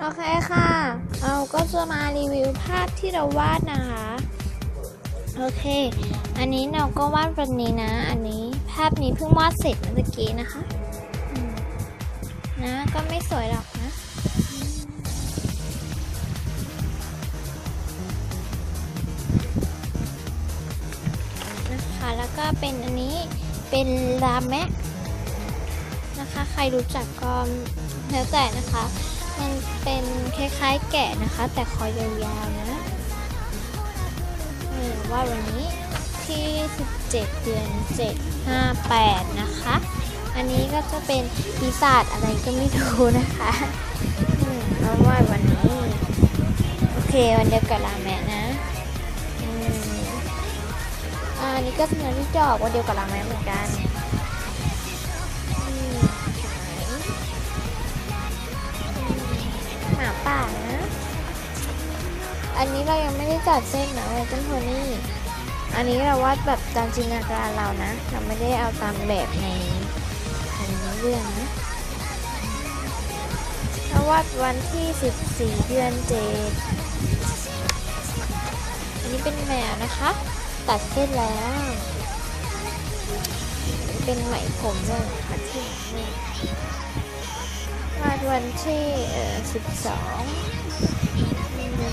โอเคค่ะ เราก็จะมารีวิวภาพที่เราวาดนะคะ โอเค อันนี้เราก็วาดวันนี้นะ อันนี้ภาพนี้เพิ่งวาดเสร็จเมื่อกี้นะคะนะ ก็ไม่สวยหรอกนะนะคะแล้วก็เป็นอันนี้เป็นรามแมะนะคะ ใครรู้จักก็แล้วแต่นะคะ มันเป็นคล้ายๆแกะนะคะ แต่คอยาวๆนะนี่ว่าวันนี้ที่ 17 เดือน 7 5 8 นะคะ อันนี้ก็จะเป็นปีศาจอะไรก็ไม่รู้นะคะอืมแล้วว่าวันนี้ โอเค วันเดียวกับราแมะนะอ,มอันนี้ก็เป็นอันที่จอกวันเดียวกับราแมะเหมือนกัน อันนี้เรายังไม่ได้จัดเส้นนะไว้ต้นโทนี่อันนี้เราวาดแบบตามจินตนาการเรานะ เราไม่ได้เอาตามแบบในในเรื่องนะเราวาดวันที่ 14 เดือนเจ็ดอันนี้เป็นแมวนะคะ ตัดเส้นแล้ว เป็นไหมผมด้วยนะคะที่วาดวันที่เอ่อ12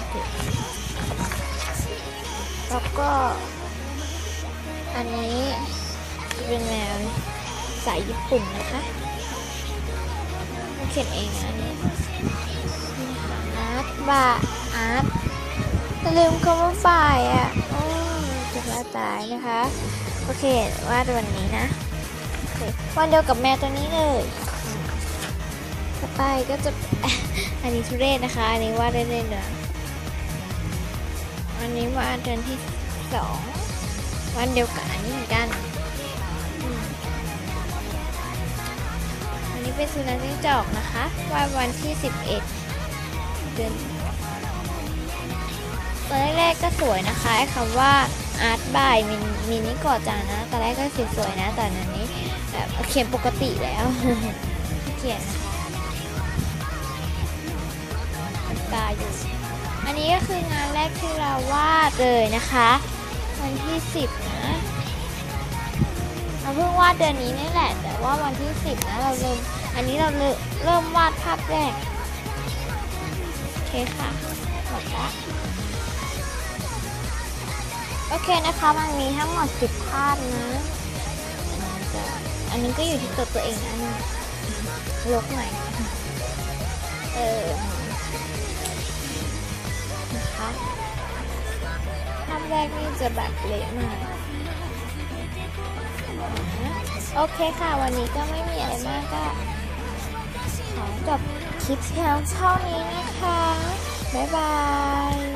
เดือนเจ็ดแล้วก็ อันนี้เป็นแมวสายญี่ปุ่นนะคะเขียนเองอันนี้นะคะอาร์ตบาอาร์ตลืมคำว่าฝ่ายอะโอ้จะว่าตายนะคะ โอเค วาดวันนี้นะวันเดียวกับแมวตัวนี้เลยต่อไปก็จะ อันนี้ทุเรศนะคะ อันนี้วาดเล่นๆเลย อันนี้วาเดือนที่สองวันเดียวกับอันนี้เหมือนกันอันนี้เป็นสุนัขจิ้งจอกนะคะวาดวันที่11เดือนตอนแรกๆก็สวยนะคะไอ้คำว่า art by มินมินิกอจานะตอนแรกก็สวยๆนะแต่อันนี้แบบเขียนปกติแล้วเขียนนะคะ อันนี้ก็คืองานแรกที่เราวาดเลยนะคะ วันที่ 10 นะเราเพิ่งวาดเดือนนี้นี่แหละ แต่ว่าวันที่ 10 นะเราเริ่ม อันนี้เราเริ่มวาดภาพแรก โอเคค่ะหมดละโอเคนะคะ มันมีทั้งหมด 10 ภาพนะอันนี้ก็อยู่ที่ตัวตัวเองนะลกหน่อยเออ แรกนี่จะแบบเละมาก โอเคค่ะ วันนี้ก็ไม่มีอะไรมากก็ขอจบคลิปเพียงเท่านี้นะคะ บ๊ายบาย